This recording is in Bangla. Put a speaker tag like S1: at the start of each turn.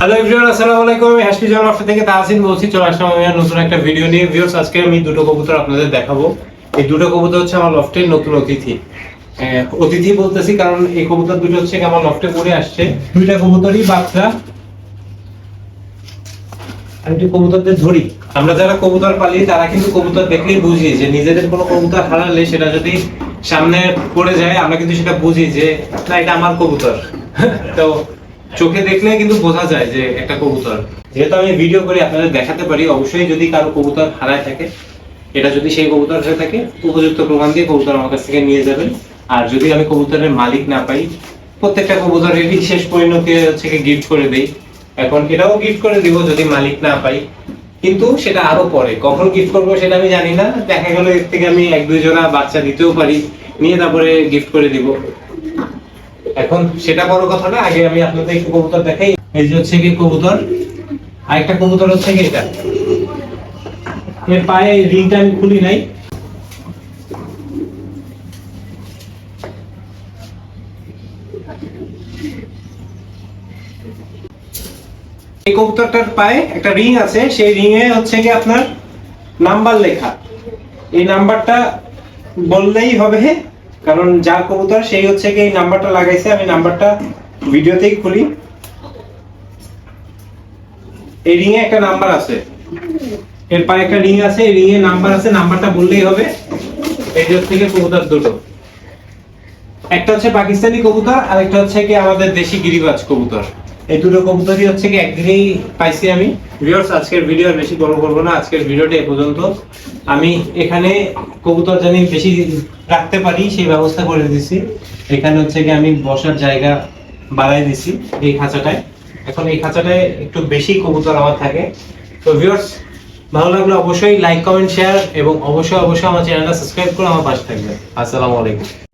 S1: হ্যালো এভরিওয়ান আসসালামু আলাইকুম। থেকে তাহসিন বলছি। আসলাম আমি নতুন একটা ভিডিও নিয়ে। ভিউয়ার্স আজকে আমি দুটো কবুতর আপনাদের দেখাবো। এই দুটো কবুতর হচ্ছে আমার লফটের নতুন অতিথি। অতিথি বলতেছি কারণ এই কবুতর দুটো হচ্ছে আমার লফটে পড়ে আসছে। দুইটা কবুতরই বাচ্চা। আমি কবুতরদের ধরি। আমরা যারা কবুতর পালি, তারা কিন্তু কবুতর দেখলেই বুঝি যে নিজেদের কোনো কবুতর হারালে সেটা যদি সামনে পড়ে যায়, আমরা কিন্তু সেটা বুঝি যে, না, এটা আমার কবুতর। তো চোখে দেখলে কিন্তু বোঝা যায় যে একটা কবুতর। যেহেতু আমি ভিডিও করি আপনাদের দেখাতে পারি, অবশ্যই যদি কারও কবুতর হারায় থাকে, এটা যদি সেই কবুতর হয়ে থাকে, উপযুক্ত প্রমাণ দিয়ে কবুতর আমার কাছ থেকে নিয়ে যাবেন। আর যদি আমি কবুতরের মালিক না পাই, প্রত্যেকটা কবুতরেরই শেষ পরিণতি হচ্ছে গিফট করে দেই। এখন এটাও গিফট করে দিব যদি মালিক না পাই। কিন্তু সেটা আরও পরে, কখন গিফট করব সেটা আমি জানি না। দেখা গেল এর থেকে আমি এক দুই জোড়া বাচ্চা দিতেও পারি। নিয়ে তারপরে গিফট করে দিব। এখন সেটা বড় কথা না, আগে আমি আপনাদের একটু কবুতর দেখাই। এই যে হচ্ছে কি কবুতর, আরেকটা কবুতর হচ্ছে কি এটা। এর পায়ে রিংটা আমি খুলি নাই। এই কবুতরটার পায়ে একটা রিং আছে, সেই রিং এ হচ্ছে কি আপনার নাম্বার লেখা। এই নাম্বারটা বললেই হবে কারণ যার কবুতর, সেই হচ্ছে কি এই নাম্বারটা লাগাইছে। আমি নাম্বারটা ভিডিওতেই খুলি। এই রিং এ একটা নাম্বার আছে। এর পায়ে একটা রিং আছে। এই রিং এ নাম্বার আছে। নাম্বারটা বললেই হবে। এই যে থেকে কবুতর দুটো। একটা হচ্ছে পাকিস্তানি কবুতর, আর একটা হচ্ছে কি আমাদের দেশি গিরিবাজ কবুতর। এই দুটো কবুতরই হচ্ছে কি একদিনেই পাইছি আমি। ভিউয়ার্স আজকের ভিডিও আর বেশি বড় করব না। আজকের ভিডিওটা এ পর্যন্ত। আমি এখানে কবুতর জানি বেশি রাখতে পারি, সেই ব্যবস্থা করে দিছি। এখানে হচ্ছে কি আমি বসার জায়গা বাড়াই দিছি এই খাঁচাটায়। এখন এই খাঁচাটায় একটু বেশি কবুতর আমার থাকে। তো ভিউয়ার্স ভালো লাগলে অবশ্যই লাইক কমেন্ট শেয়ার এবং অবশ্যই অবশ্যই আমার চ্যানেলটা সাবস্ক্রাইব করে আমার পাশে থাকবেন। আসসালামু আলাইকুম।